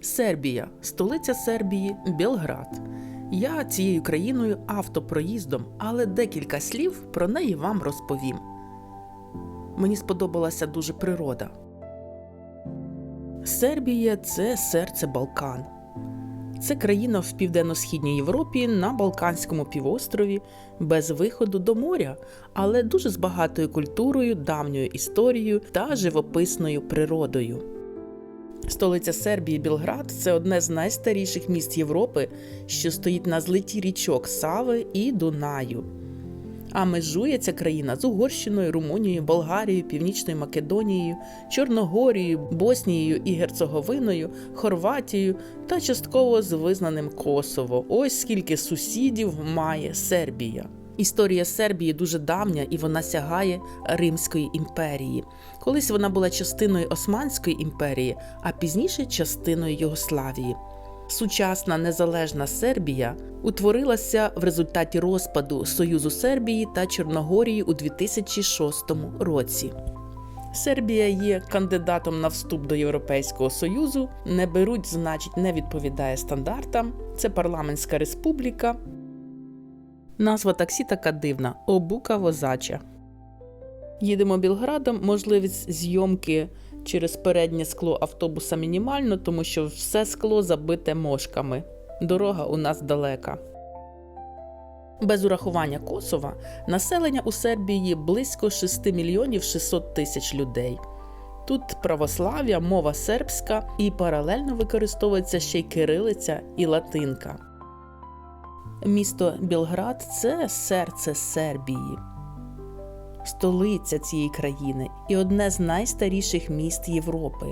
Сербія, столиця Сербії, Белград. Я цією країною автопроїздом, але декілька слів про неї вам розповім. Мені сподобалася дуже природа. Сербія це серце Балкан. Це країна в південно-східній Європі на Балканському півострові, без виходу до моря, але дуже з багатою культурою, давньою історією та живописною природою. Столиця Сербії Білград це одне з найстаріших міст Європи, що стоїть на злиті річок Сави і Дунаю. А межує ця країна з Угорщиною, Румунією, Болгарією, Північною Македонією, Чорногорією, Боснією і Герцеговиною, Хорватією та частково з визнаним Косово. Ось скільки сусідів має Сербія. Історія Сербії дуже давня і вона сягає Римської імперії. Колись вона була частиною Османської імперії, а пізніше частиною Югославії. Сучасна незалежна Сербія утворилася в результаті розпаду Союзу Сербії та Чорногорії у 2006 році. Сербія є кандидатом на вступ до Європейського Союзу, не беруть, значить, не відповідає стандартам. Це парламентська республіка. Назва таксі така дивна обука возача. Їдемо Білградом, можливість зйомки через переднє скло автобуса мінімально, тому що все скло забите мошками. Дорога у нас далека. Без урахування Косова населення у Сербії близько 6 мільйонів 600 тисяч людей. Тут православ'я, мова сербська і паралельно використовується ще й кирилиця і латинка. Місто Білград це серце Сербії, столиця цієї країни і одне з найстаріших міст Європи.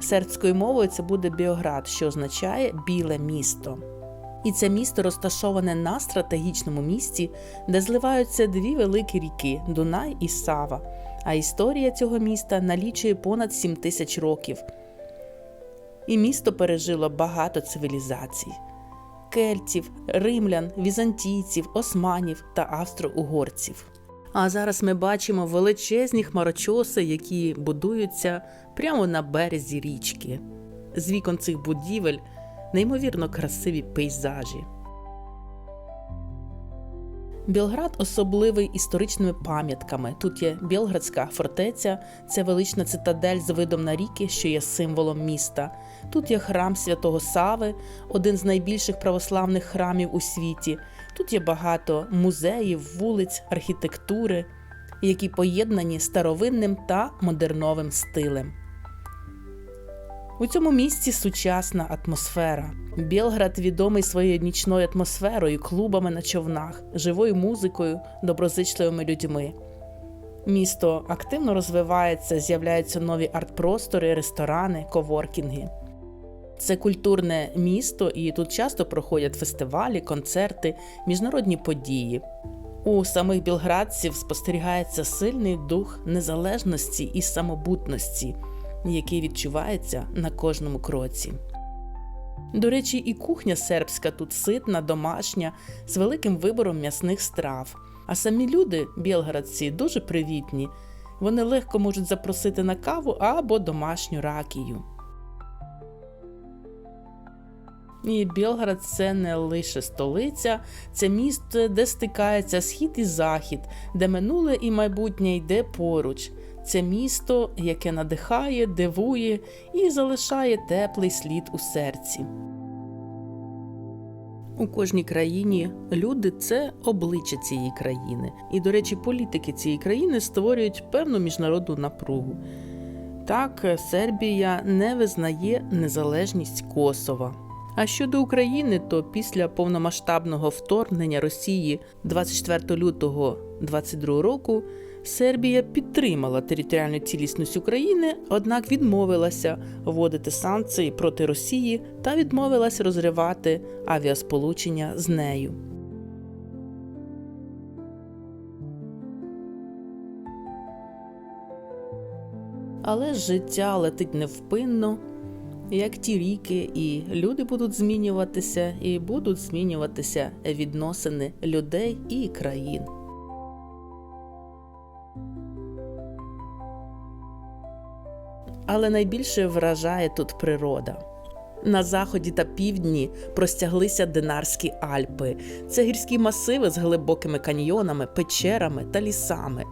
Сербською мовою це буде Біоград, що означає біле місто. І це місто розташоване на стратегічному місці, де зливаються дві великі ріки Дунай і Сава. А історія цього міста налічує понад 7 тисяч років. І місто пережило багато цивілізацій кельтів, римлян, візантійців, османів та австро-угорців. А зараз ми бачимо величезні хмарочоси, які будуються прямо на березі річки. З вікон цих будівель неймовірно красиві пейзажі. Білград особливий історичними пам'ятками. Тут є Білградська фортеця, це велична цитадель з видом на ріки, що є символом міста. Тут є храм святого Сави, один з найбільших православних храмів у світі. Тут є багато музеїв, вулиць, архітектури, які поєднані старовинним та модерновим стилем. У цьому місці сучасна атмосфера. Білград відомий своєю нічною атмосферою, клубами на човнах, живою музикою, доброзичливими людьми. Місто активно розвивається, з'являються нові арт-простори, ресторани, коворкінги. Це культурне місто, і тут часто проходять фестивалі, концерти, міжнародні події. У самих білградців спостерігається сильний дух незалежності і самобутності, який відчувається на кожному кроці. До речі, і кухня сербська тут ситна, домашня, з великим вибором м'ясних страв. А самі люди, білградці, дуже привітні. Вони легко можуть запросити на каву або домашню ракію. І Білград це не лише столиця, це місто, де стикається схід і захід, де минуле і майбутнє йде поруч. Це місто, яке надихає, дивує і залишає теплий слід у серці. У кожній країні люди це обличчя цієї країни. І, до речі, політики цієї країни створюють певну міжнародну напругу. Так, Сербія не визнає незалежність Косова. А щодо України, то після повномасштабного вторгнення Росії 24 лютого 2022 року Сербія підтримала територіальну цілісність України, однак відмовилася вводити санкції проти Росії та відмовилася розривати авіасполучення з нею. Але життя летить невпинно, як ті ріки, і люди будуть змінюватися, і будуть змінюватися відносини людей і країн. Але найбільше вражає тут природа. На заході та півдні простяглися Динарські Альпи. Це гірські масиви з глибокими каньйонами, печерами та лісами.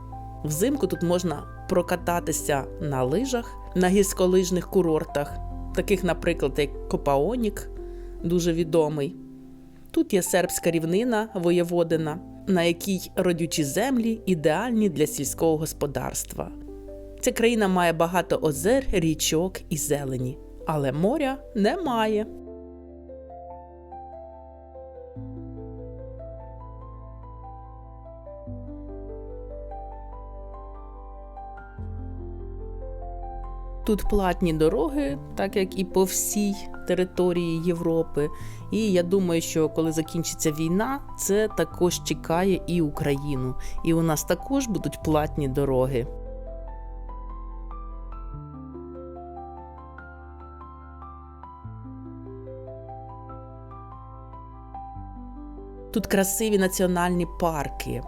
Взимку тут можна прокататися на лижах на гірськолижних курортах, таких, наприклад, як Копаонік, дуже відомий. Тут є сербська рівнина Воєводина, на якій родючі землі ідеальні для сільського господарства. Ця країна має багато озер, річок і зелені, але моря немає. Тут платні дороги, так як і по всій території Європи. І я думаю, що коли закінчиться війна, це також чекає і Україну. І у нас також будуть платні дороги. Тут красиві національні парки,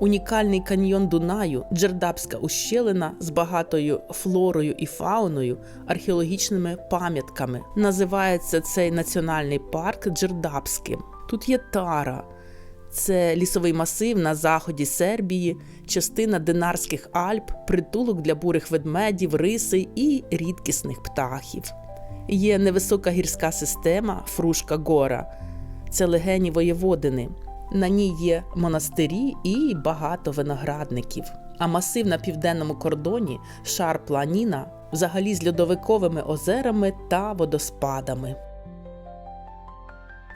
унікальний каньйон Дунаю, Джердапська ущелина з багатою флорою і фауною, археологічними пам'ятками. Називається цей національний парк Джердапським. Тут є Тара, це лісовий масив на заході Сербії, частина Динарських Альп, притулок для бурих ведмедів, риси і рідкісних птахів. Є невисока гірська система Фрушка Гора. Це легені воєводини. На ній є монастирі і багато виноградників. А масив на південному кордоні шар Планіна взагалі з льодовиковими озерами та водоспадами.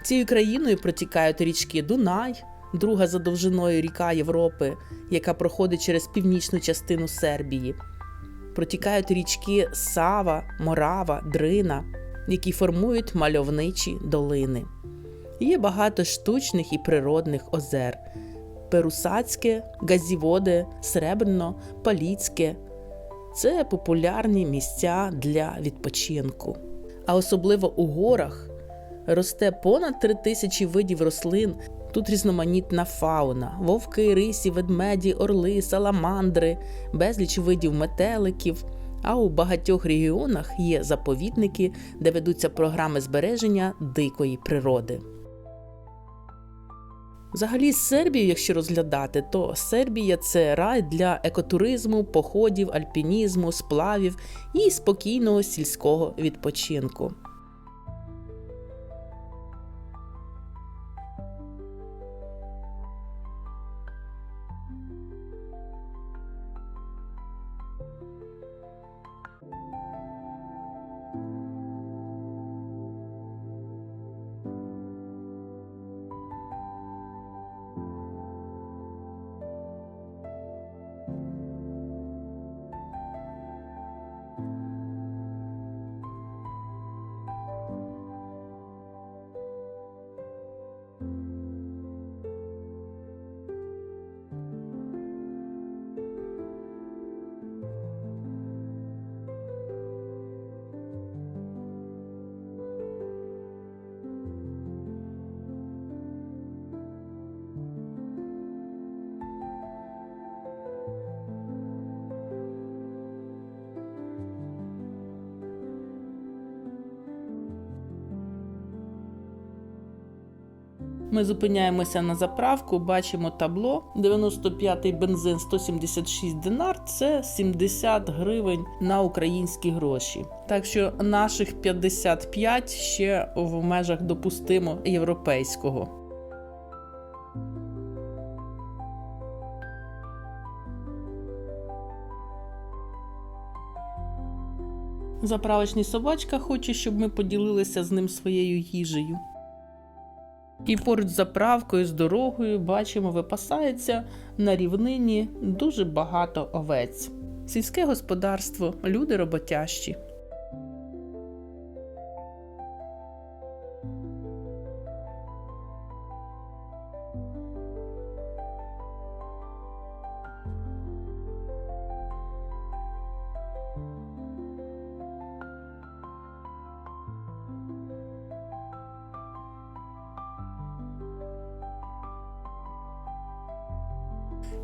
Цією країною протікають річки Дунай, друга за довжиною ріка Європи, яка проходить через північну частину Сербії. Протікають річки Сава, Морава, Дрина, які формують мальовничі долини. Є багато штучних і природних озер: Перусацьке, Газіводе, Сребрно, Паліцьке. Це популярні місця для відпочинку. А особливо у горах росте понад три тисячі видів рослин. Тут різноманітна фауна, вовки, рисі, ведмеді, орли, саламандри, безліч видів метеликів. А у багатьох регіонах є заповідники, де ведуться програми збереження дикої природи. Взагалі, Сербію, якщо розглядати, то Сербія це рай для екотуризму, походів, альпінізму, сплавів і спокійного сільського відпочинку. Ми зупиняємося на заправку, бачимо табло. 95-й бензин 176 динар це 70 гривень на українські гроші. Так що наших 55 ще в межах допустимо європейського. Заправочний собачка хоче, щоб ми поділилися з ним своєю їжею. І поруч з заправкою з дорогою бачимо, випасається на рівнині дуже багато овець. Сільське господарство, люди роботящі.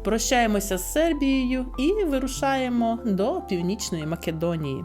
Прощаємося з Сербією і вирушаємо до Північної Македонії.